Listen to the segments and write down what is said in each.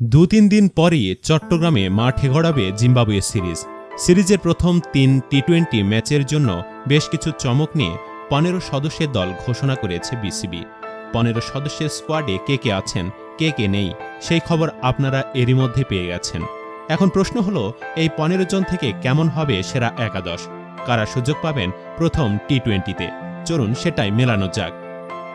দু তিন দিন পরই চট্টগ্রামে মাঠে গড়াবে জিম্বাবুয়ে সিরিজ। সিরিজের প্রথম তিন টি টোয়েন্টি ম্যাচের জন্য বেশ কিছু চমক নিয়ে পনেরো সদস্যের দল ঘোষণা করেছে বিসিবি। পনেরো সদস্যের স্কোয়াডে কে কে আছেন, কে কে নেই, সেই খবর আপনারা এরই মধ্যে পেয়ে গেছেন। এখন প্রশ্ন হলো, এই পনেরো জন থেকে কেমন হবে সেরা একাদশ? কারা সুযোগ পাবেন প্রথম টি টোয়েন্টিতে চলুন সেটাই মেলানো যাক।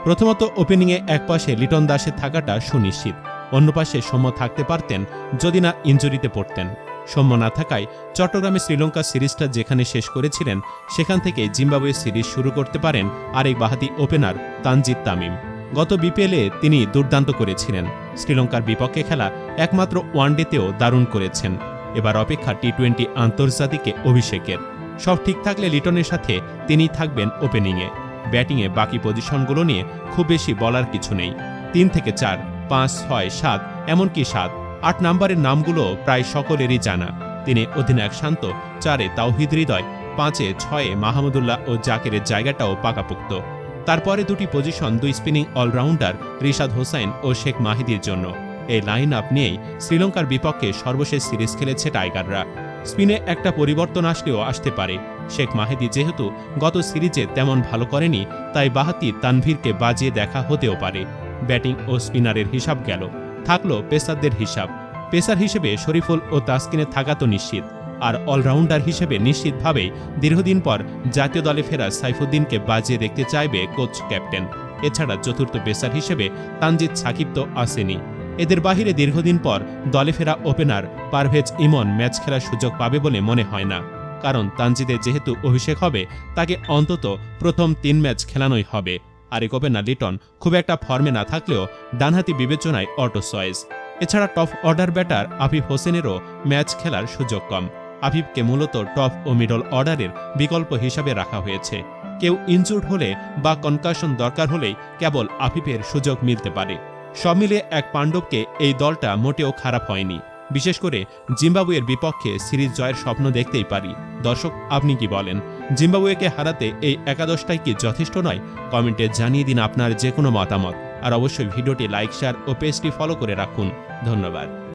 প্রথমত ওপেনিংয়ে একপাশে লিটন দাসের থাকাটা সুনিশ্চিত। অন্য পাশে সৌম্য থাকতে পারতেন যদি না ইঞ্জুরিতে পড়তেন। সৌম্য না থাকায় চট্টগ্রামে শ্রীলঙ্কা সিরিজটা যেখানে শেষ করেছিলেন, সেখান থেকে জিম্বাবুয়ে সিরিজ শুরু করতে পারেন আরেক বাহাতি ওপেনার তানজিদ তামিম। গত বিপিএলে তিনি দুর্দান্ত করেছিলেন। শ্রীলঙ্কার বিপক্ষে খেলা একমাত্র ওয়ানডেতেও দারুণ করেছেন। এবার অপেক্ষা টি টোয়েন্টি আন্তর্জাতিকে অভিষেকের। সব ঠিক থাকলে লিটনের সাথে তিনি থাকবেন ওপেনিংয়ে। ব্যাটিংয়ে বাকি পজিশনগুলো নিয়ে খুব বেশি বলার কিছু নেই। তিন থেকে চার পাঁচ, ছয়, সাত, এমনকি সাত। আট নাম্বারের নামগুলো প্রায় সকলেরই জানা। তিনি অধিনায়ক শান্ত, চারে তাওহিদ হৃদয়, পাঁচে ছয়ে মাহমুদুল্লাহ ও জাকেরের জায়গাটাও পাকাপোক্ত। তারপরে দুটি পজিশন, দুই spinning all rounder Rishad Hossain ও শেখ মাহিদির জন্য। এই লাইন আপ নিয়েই শ্রীলঙ্কার বিপক্ষে সর্বশেষ সিরিজ খেলেছে টাইগাররা। স্পিনে একটা পরিবর্তন আসলেও আসতে পারে। শেখ মাহিদি যেহেতু গত সিরিজে তেমন ভালো করেনি, তাই বাহাতি তানভীরকে বাজিয়ে দেখা হতেও পারে। ব্যাটিং ও স্পিনারের হিসাব গেল। থাকল পেসারদের হিসাব। পেসার হিসেবে শরীফুল ও তাসকিনে থাকা তো নিশ্চিত। আর অলরাউন্ডার হিসেবে নিশ্চিতভাবেই দীর্ঘদিন পর জাতীয় দলে ফেরা সাইফুদ্দিনকে বাজিয়ে দেখতে চাইবে কোচ, ক্যাপ্টেন। এছাড়া চতুর্থ পেসার হিসেবে তানজিদ সাকিব তো আসেনি। এদের বাহিরে দীর্ঘদিন পর দলে ফেরা ওপেনার পারভেজ ইমন ম্যাচ খেলার সুযোগ পাবে বলে মনে হয় না। কারণ তানজিদের যেহেতু অভিষেক হবে, তাকে অন্তত প্রথম তিন ম্যাচ খেলানোই হবে। আরেক ওপেনার লিটন। খুব একটা ফর্মে না থাকলেও ডানহাতি বিবেচনায় অটো চয়েস। এছাড়া টপ অর্ডার ব্যাটার আফিফ হোসেনেরও ম্যাচ খেলার সুযোগ কম। আফিফকে মূলত টপ ও মিডল অর্ডারের বিকল্প হিসাবে রাখা হয়েছে। কেউ ইনজুর্ড হলে বা কনকাশন দরকার হলেই কেবল আফিফের সুযোগ মিলতে পারে। সব মিলিয়ে এক পাণ্ডবকে এই দলটা মোটেও খারাপ হয়নি। বিশেষ করে জিম্বাবুয়ের বিপক্ষে সিরিজ জয়ের স্বপ্ন দেখতেই পারি। দর্শক, আপনি কি বলেন? জিম্বাবুয়েকে হারাতে এই একাদশটাই কি যথেষ্ট নয়? কমেন্টে জানিয়ে দিন আপনার যে কোনো মতামত। আর অবশ্যই ভিডিওটি লাইক, শেয়ার ও পেজটি ফলো করে রাখুন। ধন্যবাদ।